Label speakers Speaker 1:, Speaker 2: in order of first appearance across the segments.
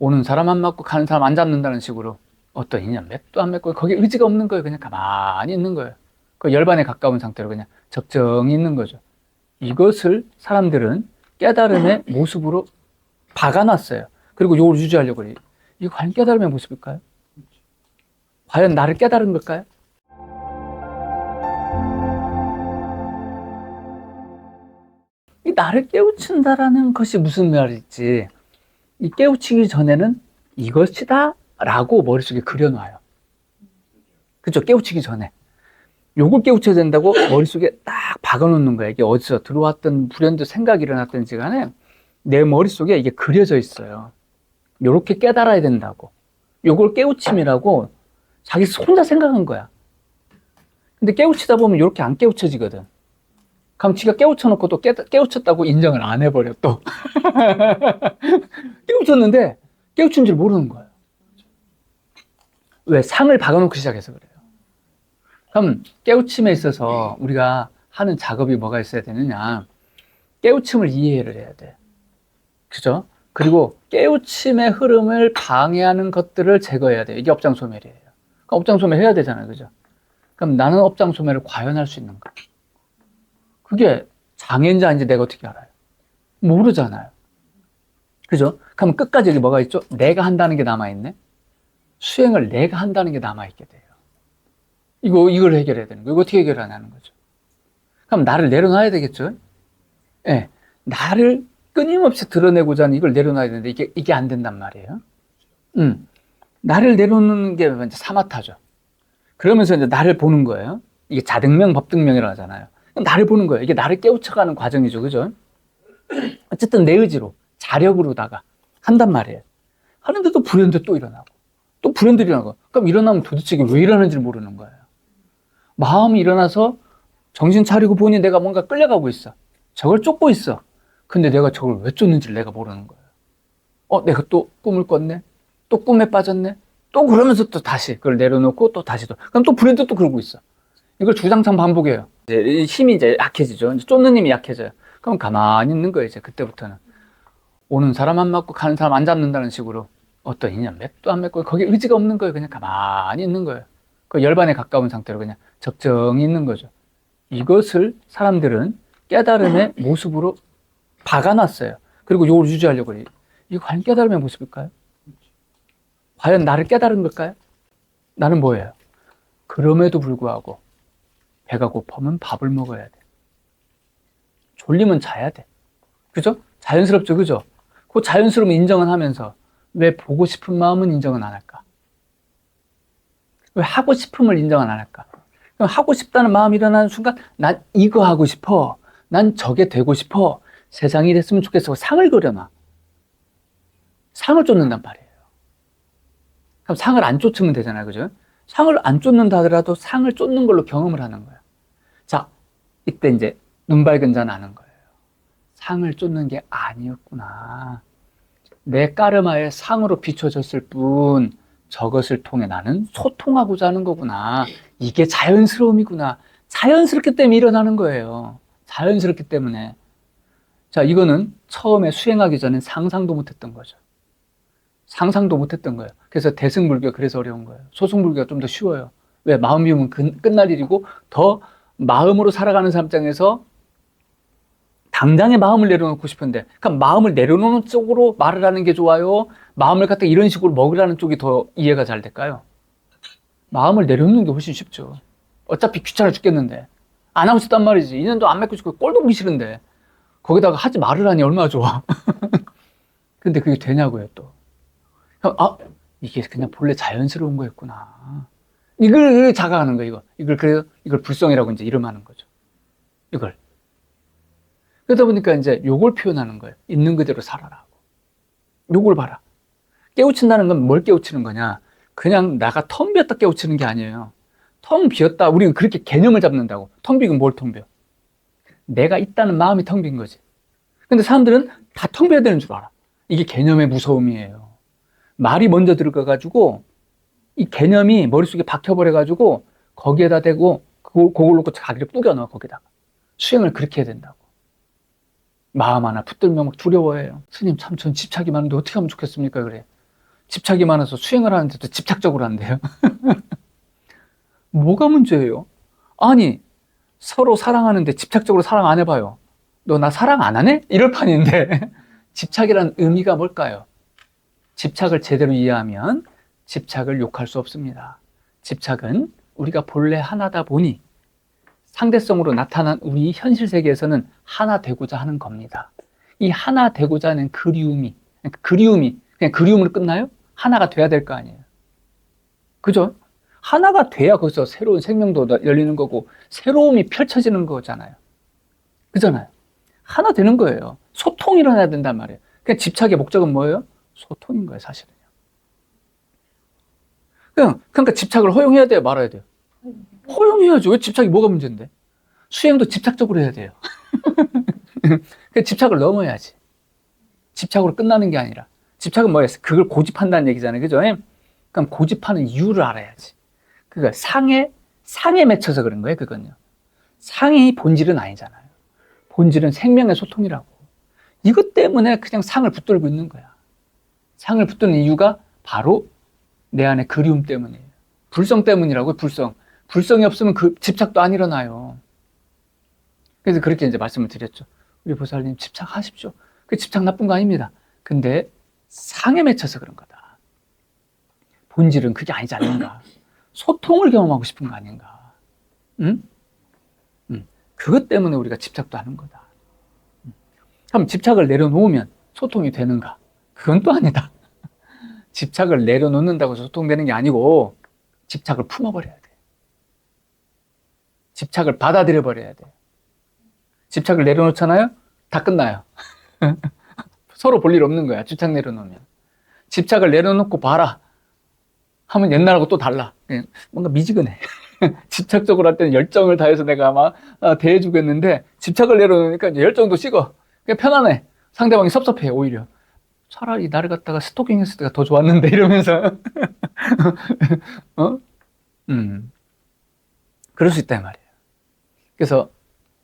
Speaker 1: 오는 사람 안 맞고 가는 사람 안 잡는다는 식으로 어떤 인연 맺도 안 맺고 거기에 의지가 없는 거예요. 그냥 가만히 있는 거예요. 그 열반에 가까운 상태로 그냥 적정히 있는 거죠. 이것을 사람들은 깨달음의 모습으로 박아놨어요. 그리고 이걸 유지하려고 해요. 이거 과연 깨달음의 모습일까요? 과연 나를 깨달은 걸까요? 이 나를 깨우친다라는 것이 무슨 말일지 이 깨우치기 전에는 이것이다 라고 머릿속에 그려놔요. 그죠? 깨우치기 전에. 요걸 깨우쳐야 된다고 머릿속에 딱 박아놓는 거야. 이게 어디서 들어왔던 불현듯 생각이 일어났든지 간에 내 머릿속에 이게 그려져 있어요. 요렇게 깨달아야 된다고. 요걸 깨우침이라고 자기 혼자 생각한 거야. 근데 깨우치다 보면 요렇게 안 깨우쳐지거든. 그럼 지가 깨우쳐놓고 또 깨, 깨우쳤다고 인정을 안 해버려, 또. 깨우쳤는데 깨우친 줄 모르는 거예요. 왜? 상을 박아놓고 시작해서 그래요. 그럼 깨우침에 있어서 우리가 하는 작업이 뭐가 있어야 되느냐. 깨우침을 이해를 해야 돼. 그죠? 그리고 깨우침의 흐름을 방해하는 것들을 제거해야 돼요. 이게 업장 소멸이에요. 그러니까 업장 소멸 해야 되잖아요. 그죠? 그럼 나는 업장 소멸을 과연 할 수 있는가? 그게 장애인지 아닌지 내가 어떻게 알아요? 모르잖아요. 그죠? 그럼 끝까지 여기 뭐가 있죠? 내가 한다는 게 남아있네? 수행을 내가 한다는 게 남아있게 돼요. 이거, 이걸 해결해야 되는 거예요. 이거 어떻게 해결하냐는 거죠. 그럼 나를 내려놔야 되겠죠? 예. 네. 나를 끊임없이 드러내고자 하는 이걸 내려놔야 되는데 이게, 이게 안 된단 말이에요. 음. 나를 내려놓는 게 사마타죠. 그러면서 이제 나를 보는 거예요. 이게 자등명, 법등명이라고 하잖아요. 나를 보는 거예요. 이게 나를 깨우쳐가는 과정이죠. 그죠? 어쨌든 내 의지로, 자력으로다가 한단 말이에요. 하는데 또 불현듯 또 일어나고, 또 불현듯 일어나고. 그럼 일어나면 도대체 이게 왜 일어나는지 모르는 거예요. 마음이 일어나서 정신 차리고 보니 내가 뭔가 끌려가고 있어. 저걸 쫓고 있어. 근데 내가 저걸 왜 쫓는지를 내가 모르는 거예요. 어, 내가 또 꿈을 꿨네? 또 꿈에 빠졌네? 또 그러면서 또 다시 그걸 내려놓고 또 다시 또. 그럼 또 불현듯 또 그러고 있어. 이걸 주장창 반복해요. 이제 힘이 이제 약해지죠. 이제 쫓는 힘이 약해져요. 그럼 가만히 있는 거예요, 이제 그때부터는. 오는 사람 안 맞고 가는 사람 안 잡는다는 식으로 어떤 인연 맺도 안 맺고 거기에 의지가 없는 거예요. 그냥 가만히 있는 거예요. 그 열반에 가까운 상태로 그냥 적정히 있는 거죠. 이것을 사람들은 깨달음의 모습으로 박아놨어요. 그리고 이걸 유지하려고 해요. 이거 과연 깨달음의 모습일까요? 과연 나를 깨달은 걸까요? 나는 뭐예요? 그럼에도 불구하고 배가 고프면 밥을 먹어야 돼. 졸리면 자야 돼. 그죠? 자연스럽죠, 그죠? 그 자연스러움 인정은 하면서 왜 보고 싶은 마음은 인정은 안 할까? 왜 하고 싶음을 인정은 안 할까? 그럼 하고 싶다는 마음이 일어나는 순간 난 이거 하고 싶어. 난 저게 되고 싶어. 세상이 됐으면 좋겠어. 상을 그려놔. 상을 쫓는단 말이에요. 그럼 상을 안 쫓으면 되잖아요. 그죠? 상을 안 쫓는다 하더라도 상을 쫓는 걸로 경험을 하는 거예요. 자, 이때 이제 눈 밝은 자는 아는 거예요. 상을 쫓는 게 아니었구나. 내 까르마의 상으로 비춰졌을 뿐 저것을 통해 나는 소통하고자 하는 거구나. 이게 자연스러움이구나. 자연스럽기 때문에 일어나는 거예요. 자연스럽기 때문에. 자, 이거는 처음에 수행하기 전엔 상상도 못했던 거죠. 상상도 못했던 거예요. 그래서 대승불교가 그래서 어려운 거예요. 소승불교가 좀 더 쉬워요. 왜? 마음 비우면 끝날 일이고 더 마음으로 살아가는 사람 입장에서 당장에 마음을 내려놓고 싶은데, 그럼 마음을 내려놓는 쪽으로 말을 하는 게 좋아요? 마음을 갖다 이런 식으로 먹으라는 쪽이 더 이해가 잘 될까요? 마음을 내려놓는 게 훨씬 쉽죠. 어차피 귀찮아 죽겠는데. 안 하고 싶단 말이지. 인연도 안 맺고 싶고 꼴도 보기 싫은데. 거기다가 하지 말으라니 얼마나 좋아. 근데 그게 되냐고요, 또. 아, 이게 그냥 본래 자연스러운 거였구나. 이걸 자각하는 거야, 이거. 이걸, 그래서 이걸 불성이라고 이제 이름하는 거죠. 이걸. 그러다 보니까 이제 요걸 표현하는 거예요. 있는 그대로 살아라고. 요걸 봐라. 깨우친다는 건 뭘 깨우치는 거냐? 그냥 나가 텅 비었다 깨우치는 게 아니에요. 텅 비었다. 우리는 그렇게 개념을 잡는다고. 텅 비면 뭘텅 비어? 내가 있다는 마음이 텅 빈 거지. 근데 사람들은 다 텅 비어야 되는 줄 알아. 이게 개념의 무서움이에요. 말이 먼저 들어가가지고 이 개념이 머릿속에 박혀버려가지고 거기에다 대고 그걸 놓고 자기를 뿌겨 넣어 거기다가 수행을 그렇게 해야 된다고 마음 하나 붙들면 막 두려워해요 스님 참 전 집착이 많은데 어떻게 하면 좋겠습니까 그래 집착이 많아서 수행을 하는데도 집착적으로 한대요. 뭐가 문제예요? 아니, 서로 사랑하는데 집착적으로 사랑 안 해봐요. 너 나 사랑 안 하네? 이럴 판인데, 집착이란 의미가 뭘까요? 집착을 제대로 이해하면 집착을 욕할 수 없습니다. 집착은 우리가 본래 하나다 보니 상대성으로 나타난 우리 현실 세계에서는 하나 되고자 하는 겁니다. 이 하나 되고자 하는 그리움이, 그리움이 그냥 그리움으로 끝나요? 하나가 돼야 될 거 아니에요. 그죠? 하나가 돼야 거기서 새로운 생명도 열리는 거고 새로움이 펼쳐지는 거잖아요. 그잖아요. 하나 되는 거예요. 소통이 일어나야 된단 말이에요. 그냥 집착의 목적은 뭐예요? 소통인 거예요, 사실은요. 그냥, 그러니까 집착을 허용해야 돼요, 말아야 돼요? 허용해야죠. 왜 집착이 뭐가 문제인데? 수행도 집착적으로 해야 돼요. 그 집착을 넘어야지. 집착으로 끝나는 게 아니라. 집착은 뭐예요? 그걸 고집한다는 얘기잖아요. 그죠? 그럼 고집하는 이유를 알아야지. 그니까 상에, 상에 맺혀서 그런 거예요. 그건요. 상이 본질은 아니잖아요. 본질은 생명의 소통이라고. 이것 때문에 그냥 상을 붙들고 있는 거야. 상을 붙드는 이유가 바로 내 안에 그리움 때문이에요. 불성 때문이라고요, 불성. 불성이 없으면 그 집착도 안 일어나요. 그래서 그렇게 이제 말씀을 드렸죠. 우리 보살님 집착하십시오. 그 집착 나쁜 거 아닙니다. 근데 상에 맺혀서 그런 거다. 본질은 그게 아니지 않는가. 소통을 경험하고 싶은 거 아닌가. 응? 응. 그것 때문에 우리가 집착도 하는 거다. 응. 그럼 집착을 내려놓으면 소통이 되는가? 그건 또 아니다. 집착을 내려놓는다고 소통되는 게 아니고 집착을 품어버려야 돼. 집착을 받아들여 버려야 돼. 집착을 내려놓잖아요? 다 끝나요. 서로 볼 일 없는 거야. 집착 내려놓으면. 집착을 내려놓고 봐라. 하면 옛날하고 또 달라. 그냥 뭔가 미지근해. 집착적으로 할 때는 열정을 다해서 내가 아마 아, 대해주겠는데 집착을 내려놓으니까 열정도 식어. 그냥 편안해. 상대방이 섭섭해, 오히려. 차라리 나를 갖다가 스토킹 했을 때가 더 좋았는데 이러면서 어? 음. 그럴 수 있다 이 말이에요. 그래서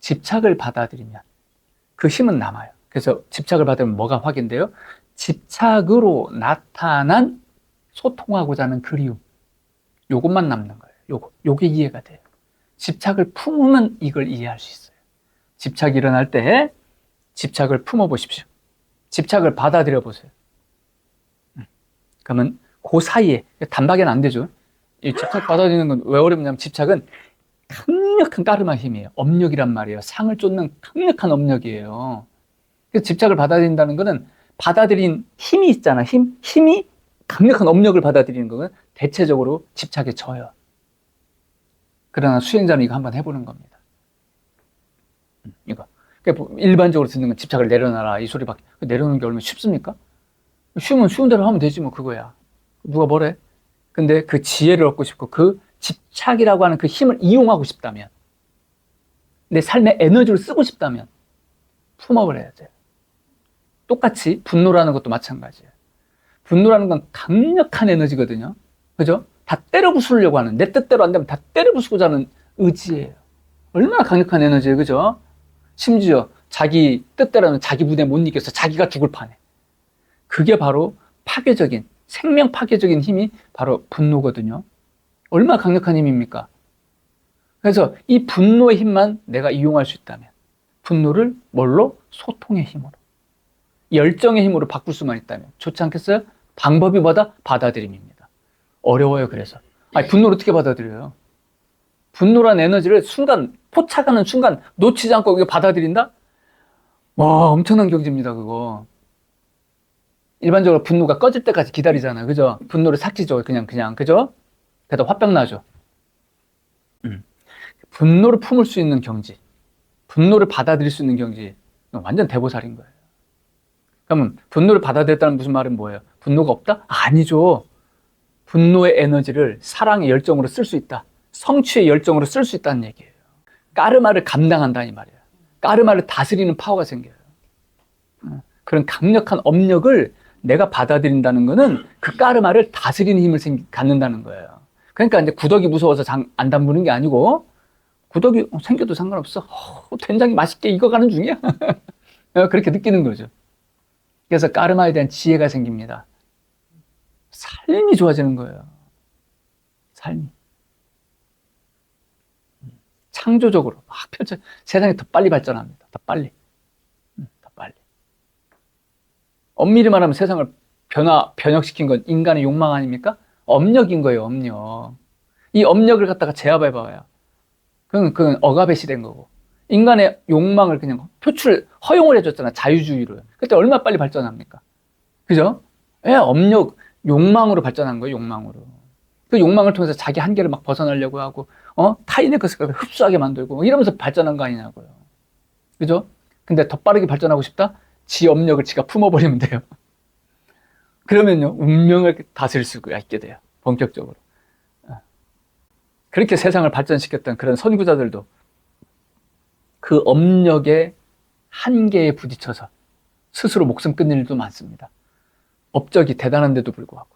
Speaker 1: 집착을 받아들이면 그 힘은 남아요. 그래서 집착을 받으면 뭐가 확인돼요? 집착으로 나타난 소통하고자 하는 그리움. 요것만 남는 거예요. 요거. 요게 이해가 돼요. 집착을 품으면 이걸 이해할 수 있어요. 집착이 일어날 때 집착을 품어 보십시오. 집착을 받아들여 보세요. 음. 그러면 그 사이에 단박에는 안 되죠. 이 집착 받아들이는 건 왜 어렵냐면 집착은 강력한 까르마 힘이에요. 업력이란 말이에요. 상을 쫓는 강력한 업력이에요. 그래서 집착을 받아들인다는 것은 받아들인 힘이 있잖아. 힘, 힘이 강력한 업력을 받아들이는 거는 대체적으로 집착에 져요. 그러나 수행자는 이거 한번 해보는 겁니다. 그러니까 일반적으로 듣는 건 집착을 내려놔라 이 소리밖에 내려놓는 게 얼마나 쉽습니까? 쉬우면 쉬운 대로 하면 되지 뭐 그거야. 누가 뭐래? 근데 그 지혜를 얻고 싶고 그 집착이라고 하는 그 힘을 이용하고 싶다면 내 삶의 에너지를 쓰고 싶다면 품어버려야 돼요. 똑같이 분노라는 것도 마찬가지예요. 분노라는 건 강력한 에너지거든요. 그죠? 다 때려 부수려고 하는, 내 뜻대로 안 되면 다 때려 부수고자 하는 의지예요. 얼마나 강력한 에너지예요. 그죠? 심지어 자기 뜻대로는 자기 무대 못 이겨서 자기가 죽을 판에. 그게 바로 파괴적인, 생명 파괴적인 힘이 바로 분노거든요. 얼마나 강력한 힘입니까? 그래서 이 분노의 힘만 내가 이용할 수 있다면, 분노를 뭘로? 소통의 힘으로. 열정의 힘으로 바꿀 수만 있다면 좋지 않겠어요? 방법이 뭐다? 받아들임입니다. 어려워요, 그래서. 아니, 분노를 어떻게 받아들여요? 분노란 에너지를 순간, 포착하는 순간 놓치지 않고 이거 받아들인다? 와, 엄청난 경지입니다, 그거. 일반적으로 분노가 꺼질 때까지 기다리잖아요. 그죠? 분노를 삭지죠. 그냥, 그냥. 그죠? 그래도 화병 나죠. 음. 분노를 품을 수 있는 경지. 분노를 받아들일 수 있는 경지. 완전 대보살인 거예요. 그러면 분노를 받아들였다는 무슨 말은 뭐예요? 분노가 없다? 아니죠. 분노의 에너지를 사랑의 열정으로 쓸 수 있다. 성취의 열정으로 쓸 수 있다는 얘기예요. 까르마를 감당한다 이 말이에요. 까르마를 다스리는 파워가 생겨요. 어, 그런 강력한 업력을 내가 받아들인다는 것은 그 까르마를 다스리는 힘을 갖는다는 거예요. 그러니까 이제 구덕이 무서워서 장, 안 담그는 게 아니고 구덕이 생겨도 상관없어. 어, 된장이 맛있게 익어가는 중이야. 어, 그렇게 느끼는 거죠. 그래서 까르마에 대한 지혜가 생깁니다. 삶이 좋아지는 거예요. 삶이. 창조적으로 막 펼쳐, 세상이 더 빨리 발전합니다. 더 빨리. 음, 더 빨리. 엄밀히 말하면 세상을 변화, 변혁시킨 건 인간의 욕망 아닙니까? 업력인 거예요, 업력. 이 업력을 갖다가 제압해봐요. 그건, 그건 억압의 시대인 거고. 인간의 욕망을 그냥 표출, 허용을 해줬잖아, 자유주의로. 그때 얼마나 빨리 발전합니까? 그죠? 예, 업력, 욕망으로 발전한 거예요, 욕망으로. 그 욕망을 통해서 자기 한계를 막 벗어나려고 하고, 어? 타인의 것을 흡수하게 만들고, 뭐 이러면서 발전한 거 아니냐고요. 그죠? 근데 더 빠르게 발전하고 싶다? 지 업력을 지가 품어버리면 돼요. 그러면요, 운명을 다스릴 수가 있게 돼요. 본격적으로. 어. 그렇게 세상을 발전시켰던 그런 선구자들도 그 업력의 한계에 부딪혀서 스스로 목숨 끊는 일도 많습니다. 업적이 대단한데도 불구하고.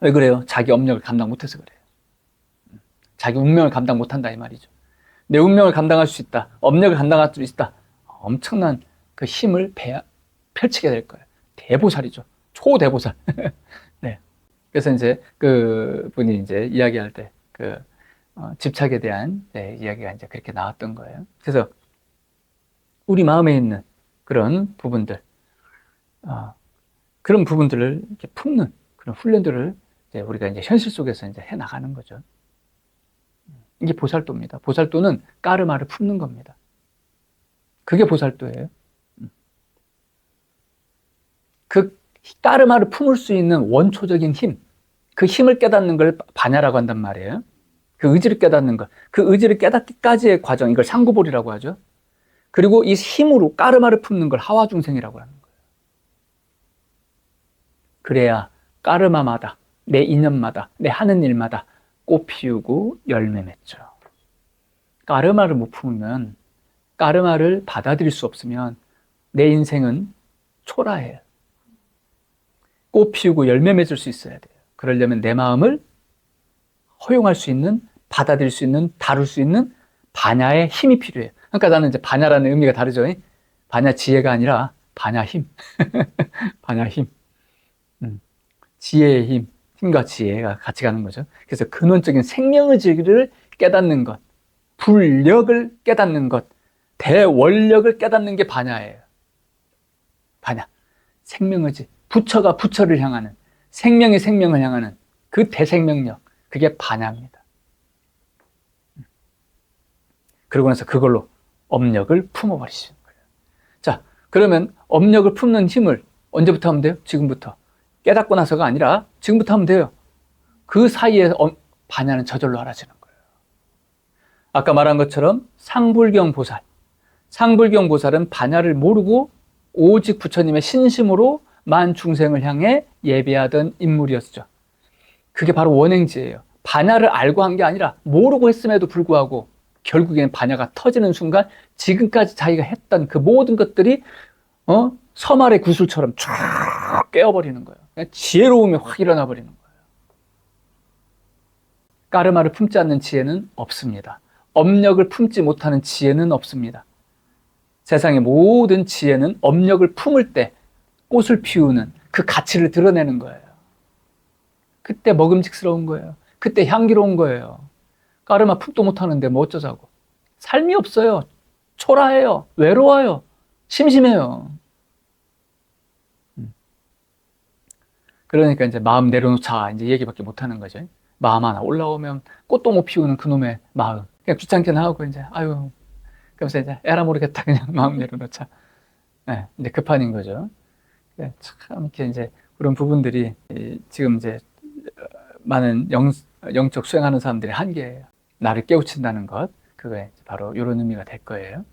Speaker 1: 왜 그래요? 자기 업력을 감당 못해서 그래요. 자기 운명을 감당 못한다 이 말이죠. 내 운명을 감당할 수 있다. 업력을 감당할 수 있다. 엄청난 그 힘을 배, 펼치게 될 거예요. 대보살이죠. 초대보살. 네. 그래서 이제 그 분이 이제 이야기할 때그 어, 집착에 대한 네, 이야기가 이제 그렇게 나왔던 거예요. 그래서 우리 마음에 있는 그런 부분들, 어, 그런 부분들을 품는 그런 훈련들을 이제 우리가 이제 현실 속에서 이제 해 나가는 거죠. 이게 보살도입니다. 보살도는 까르마를 품는 겁니다. 그게 보살도예요. 그 까르마를 품을 수 있는 원초적인 힘, 그 힘을 깨닫는 걸 반야라고 한단 말이에요. 그 의지를 깨닫는 것, 그 의지를 깨닫기까지의 과정, 이걸 상구볼이라고 하죠. 그리고 이 힘으로 까르마를 품는 걸 하와중생이라고 하는 거예요. 그래야 까르마마다, 내 인연마다, 내 하는 일마다 꽃 피우고 열매 맺죠. 까르마를 못 품으면, 까르마를 받아들일 수 없으면 내 인생은 초라해요. 꽃 피우고 열매 맺을 수 있어야 돼요. 그러려면 내 마음을 허용할 수 있는, 받아들일 수 있는, 다룰 수 있는 반야의 힘이 필요해요. 그러니까 나는 이제 반야라는 의미가 다르죠. 반야 지혜가 아니라 반야 힘. 반야 힘. 음. 지혜의 힘, 힘과 지혜가 같이 가는 거죠. 그래서 근원적인 생명의지를 깨닫는 것, 불력을 깨닫는 것, 대원력을 깨닫는 게 반야예요. 반야. 생명의 지. 부처가 부처를 향하는, 생명이 생명을 향하는 그 대생명력. 그게 반야입니다. 그러고 나서 그걸로 업력을 품어버리시는 거예요. 자, 그러면 업력을 품는 힘을 언제부터 하면 돼요? 지금부터. 깨닫고 나서가 아니라 지금부터 하면 돼요. 그 사이에 반야는 저절로 알아지는 거예요. 아까 말한 것처럼 상불경 보살. 상불경 보살은 반야를 모르고 오직 부처님의 신심으로 만 중생을 향해 예배하던 인물이었죠. 그게 바로 원행지예요. 반야를 알고 한 게 아니라 모르고 했음에도 불구하고 결국엔 반야가 터지는 순간 지금까지 자기가 했던 그 모든 것들이 어? 서말의 구슬처럼 쫙 깨어버리는 거예요. 그냥 지혜로움이 확 일어나 버리는 거예요. 까르마를 품지 않는 지혜는 없습니다. 업력을 품지 못하는 지혜는 없습니다. 세상의 모든 지혜는 업력을 품을 때 꽃을 피우는 그 가치를 드러내는 거예요. 그때 먹음직스러운 거예요. 그때 향기로운 거예요. 까르마 품도 못하는데 뭐 어쩌자고. 삶이 없어요. 초라해요. 외로워요. 심심해요. 그러니까 이제 마음 내려놓자 이제 얘기밖에 못 하는 거죠. 마음 하나 올라오면 꽃도 못 피우는 그놈의 마음. 그냥 귀찮게 나오고 이제 아유 그래서 이제 에라 모르겠다 그냥 마음 내려놓자. 네, 이제 급한인 거죠. 네, 참 이렇게 이제 그런 부분들이 지금 이제 많은 영, 영적 수행하는 사람들의 한계예요. 나를 깨우친다는 것, 그게 바로 이런 의미가 될 거예요.